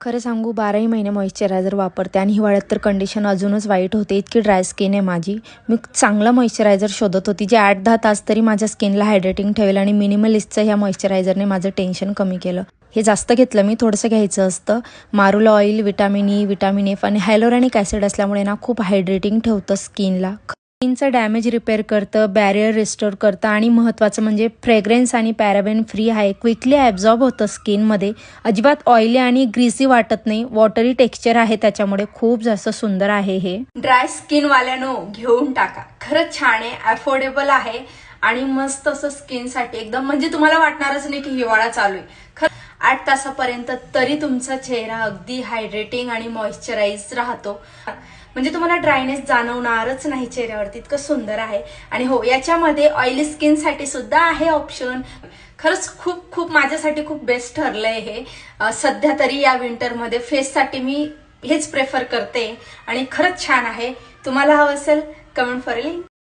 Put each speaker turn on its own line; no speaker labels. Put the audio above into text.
खरं सांगू बाराही महिने मॉइश्चरायझर वापरते आणि हिवाळ्यात तर कंडिशन अजूनच वाईट होते. इतकी ड्राय स्किन आहे माझी. मी चांगलं मॉइश्चरायझर शोधत होती जे आठ दहा तास तरी माझ्या स्किनला हायड्रेटिंग ठेवेल आणि मिनिमलिस्टचं ह्या मॉइश्चरायझरने माझं टेन्शन कमी केलं. हे जास्त घेतलं मी थोडंसं घ्यायचं असतं. Marula oil vitamin E vitamin F आणि हायलोरॅनिक ॲसिड असल्यामुळे ना खूप हायड्रेटिंग ठेवतं स्किनला स्किनचं डॅमेज रिपेअर करतं बॅरियर रिस्टोर करतं आणि महत्त्वाचं म्हणजे फ्रेग्रेन्स आणि पॅराबेन फ्री आहे क्विकली ॲब्झॉर्ब होतं स्किनमध्ये अजिबात ऑइली आणि ग्रीसी वाटत नाही. वॉटरी टेक्स्चर आहे त्याच्यामुळे खूप जास्त सुंदर आहे हे.
ड्राय स्किन वाल्यानो घेऊन टाका. खरंच छान आहे अफोर्डेबल आहे आणि मस्त असं स्किनसाठी एकदम म्हणजे तुम्हाला वाटणारच नाही की हिवाळा चालू आहे. खरं आठ तासापर्यंत तरी तुमचा चेहरा अगदी हायड्रेटिंग आणि मॉइश्चराईज राहतो. म्हणजे तुम्हाला ड्रायनेस जाणवणारच नाही चेहऱ्यावरती इतकं सुंदर आहे. आणि हो याच्यामध्ये ऑइली स्किनसाठी सुद्धा आहे ऑप्शन खरंच खूप खूप माझ्यासाठी खूप बेस्ट ठरलंय हे. सध्या तरी या विंटरमध्ये फेससाठी मी हेच प्रेफर करते. आणि खरंच छान आहे. तुम्हाला हवं असेल कमेंट फॉर लिंक